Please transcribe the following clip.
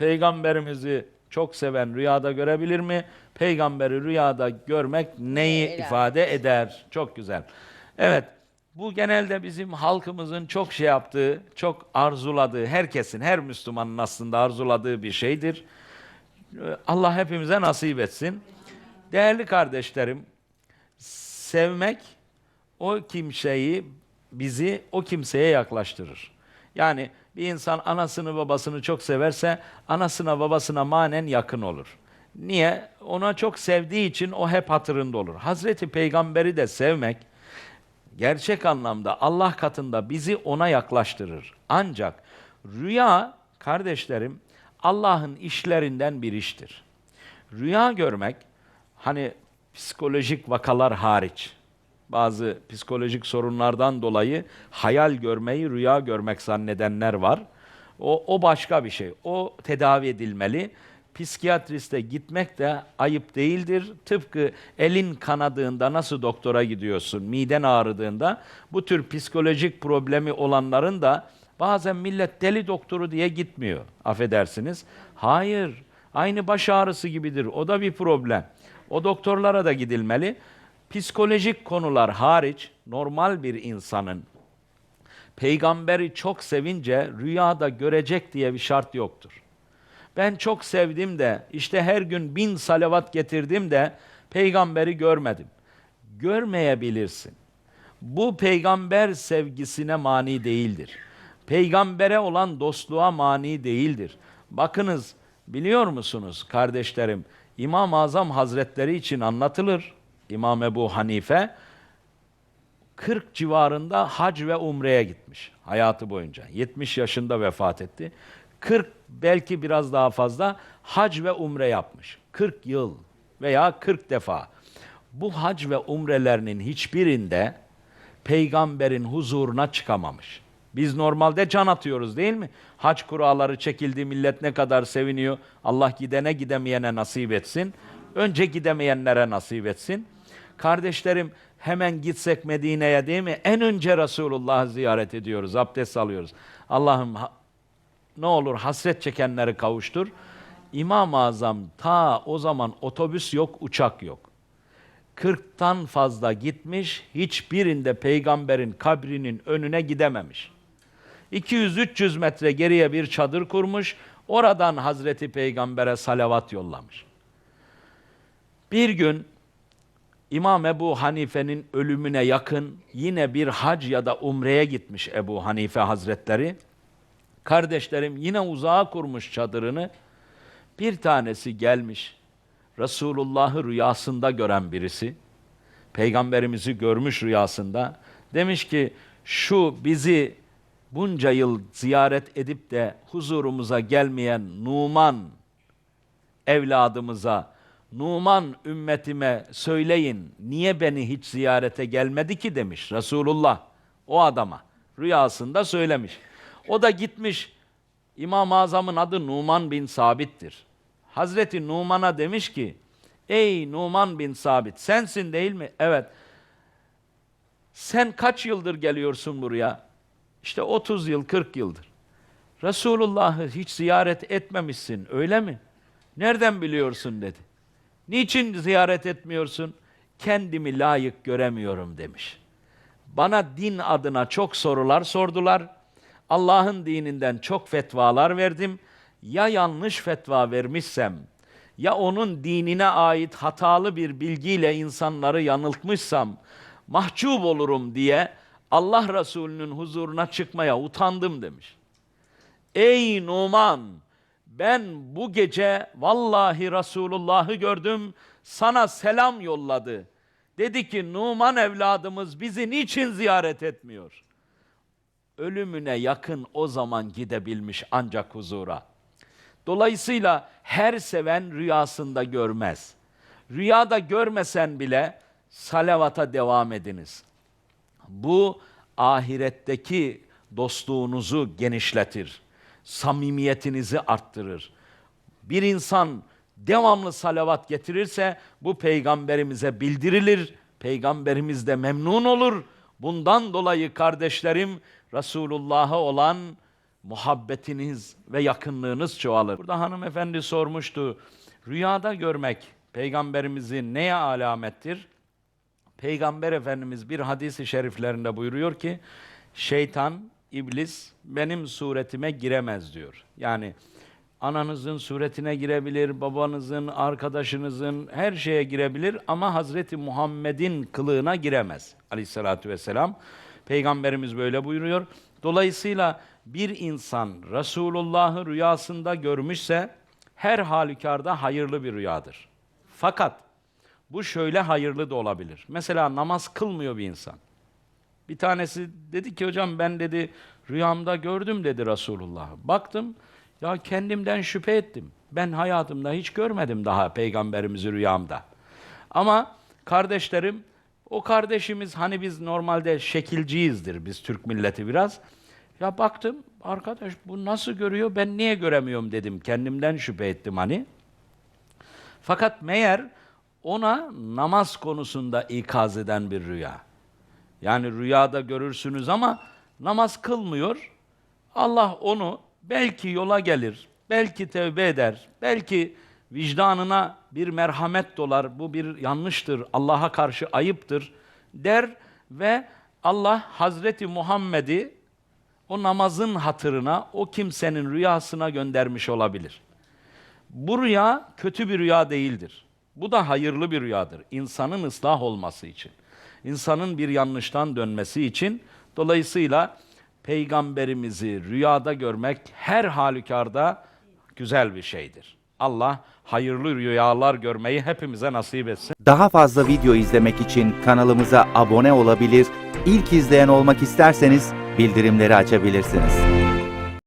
peygamberimizi çok seven rüyada görebilir mi? Peygamberi rüyada görmek neyi Helal. ifade eder? Çok güzel. Evet, bu genelde bizim halkımızın çok şey yaptığı, çok arzuladığı, herkesin, her Müslümanın aslında arzuladığı bir şeydir. Allah hepimize nasip etsin. Değerli kardeşlerim, sevmek o kimseyi bizi o kimseye yaklaştırır. Yani bir insan anasını babasını çok severse anasına babasına manen yakın olur. Niye? Ona çok sevdiği için o hep hatırında olur. Hazreti Peygamberi de sevmek gerçek anlamda Allah katında bizi ona yaklaştırır. Ancak rüya kardeşlerim Allah'ın işlerinden bir iştir. Rüya görmek hani psikolojik vakalar hariç bazı psikolojik sorunlardan dolayı hayal görmeyi rüya görmek zannedenler var. O, o başka bir şey. O tedavi edilmeli. Psikiyatriste gitmek de ayıp değildir. Tıpkı elin kanadığında nasıl doktora gidiyorsun, miden ağrıdığında bu tür psikolojik problemi olanların da bazen millet deli doktoru diye gitmiyor. Affedersiniz. Hayır. Aynı baş ağrısı gibidir. O da bir problem. O doktorlara da gidilmeli. Psikolojik konular hariç normal bir insanın peygamberi çok sevince rüyada görecek diye bir şart yoktur. Ben çok sevdim de işte her gün bin salavat getirdim de peygamberi görmedim. Görmeyebilirsin. Bu peygamber sevgisine mani değildir. Peygambere olan dostluğa mani değildir. Bakınız biliyor musunuz kardeşlerim İmam-ı Azam Hazretleri için anlatılır. İmam Ebu Hanife 40 civarında hac ve umreye gitmiş hayatı boyunca. 70 yaşında vefat etti. 40 belki biraz daha fazla hac ve umre yapmış. 40 yıl veya 40 defa. Bu hac ve umrelerinin hiçbirinde peygamberin huzuruna çıkamamış. Biz normalde can atıyoruz değil mi? Hac kuralları çekildi, millet ne kadar seviniyor. Allah gidene gidemeyene nasip etsin. Önce gidemeyenlere nasip etsin. Kardeşlerim hemen gitsek Medine'ye değil mi? En önce Resulullah'ı ziyaret ediyoruz, abdest alıyoruz. Allah'ım ne olur hasret çekenleri kavuştur. İmam-ı Azam ta o zaman otobüs yok, uçak yok. 40'tan fazla gitmiş, hiçbirinde peygamberin kabrinin önüne gidememiş. 200-300 metre geriye bir çadır kurmuş, oradan Hazreti Peygamber'e salavat yollamış. Bir gün İmam Ebu Hanife'nin ölümüne yakın yine bir hac ya da umreye gitmiş Ebu Hanife Hazretleri. Kardeşlerim yine uzağa kurmuş çadırını. Bir tanesi gelmiş. Resulullah'ı rüyasında gören birisi. Peygamberimizi görmüş rüyasında. Demiş ki şu bizi bunca yıl ziyaret edip de huzurumuza gelmeyen Numan evladımıza, Numan ümmetime söyleyin niye beni hiç ziyarete gelmedi ki demiş Resulullah o adama rüyasında söylemiş. O da gitmiş İmam-ı Azam'ın adı Numan bin Sabit'tir. Hazreti Numan'a demiş ki ey Numan bin Sabit sensin değil mi? Evet. Sen kaç yıldır geliyorsun buraya? İşte 30 yıl 40 yıldır. Resulullah'ı hiç ziyaret etmemişsin öyle mi? Nereden biliyorsun dedi. Niçin ziyaret etmiyorsun? Kendimi layık göremiyorum demiş. Bana din adına çok sorular sordular. Allah'ın dininden çok fetvalar verdim. Ya yanlış fetva vermişsem, ya onun dinine ait hatalı bir bilgiyle insanları yanıltmışsam, mahcup olurum diye Allah Resulü'nün huzuruna çıkmaya utandım demiş. Ey Numan! Ben bu gece vallahi Resulullah'ı gördüm, sana selam yolladı. Dedi ki Numan evladımız bizi niçin ziyaret etmiyor? Ölümüne yakın o zaman gidebilmiş ancak huzura. Dolayısıyla her seven rüyasında görmez. Rüyada görmesen bile salavata devam ediniz. Bu ahiretteki dostluğunuzu genişletir. Samimiyetinizi arttırır. Bir insan devamlı salavat getirirse bu peygamberimize bildirilir. Peygamberimiz de memnun olur. Bundan dolayı kardeşlerim Resulullah'a olan muhabbetiniz ve yakınlığınız çoğalır. Burada hanımefendi sormuştu. Rüyada görmek peygamberimizin neye alamettir? Peygamber Efendimiz bir hadisi şeriflerinde buyuruyor ki şeytan, iblis benim suretime giremez diyor. Yani ananızın suretine girebilir, babanızın, arkadaşınızın her şeye girebilir ama Hazreti Muhammed'in kılığına giremez. Aleyhissalatü vesselam. Peygamberimiz böyle buyuruyor. Dolayısıyla bir insan Resulullah'ı rüyasında görmüşse her halükarda hayırlı bir rüyadır. Fakat bu şöyle hayırlı da olabilir. Mesela namaz kılmıyor bir insan. Bir tanesi dedi ki hocam ben dedi rüyamda gördüm dedi Resulullah. Baktım ya kendimden şüphe ettim. Ben hayatımda hiç görmedim daha peygamberimizi rüyamda. Ama kardeşlerim o kardeşimiz hani biz normalde şekilciyizdir biz Türk milleti biraz. Ya baktım arkadaş bu nasıl görüyor ben niye göremiyorum dedim. Kendimden şüphe ettim hani. Fakat meğer ona namaz konusunda ikaz eden bir rüya. Yani rüyada görürsünüz ama namaz kılmıyor. Allah onu belki yola gelir, belki tevbe eder, belki vicdanına bir merhamet dolar, bu bir yanlıştır, Allah'a karşı ayıptır der ve Allah Hazreti Muhammed'i o namazın hatırına o kimsenin rüyasına göndermiş olabilir. Bu rüya kötü bir rüya değildir. Bu da hayırlı bir rüyadır. İnsanın ıslah olması için. İnsanın bir yanlıştan dönmesi için. Dolayısıyla peygamberimizi rüyada görmek her halükarda güzel bir şeydir. Allah hayırlı rüyalar görmeyi hepimize nasip etsin. Daha fazla video izlemek için kanalımıza abone olabilir, ilk izleyen olmak isterseniz bildirimleri açabilirsiniz.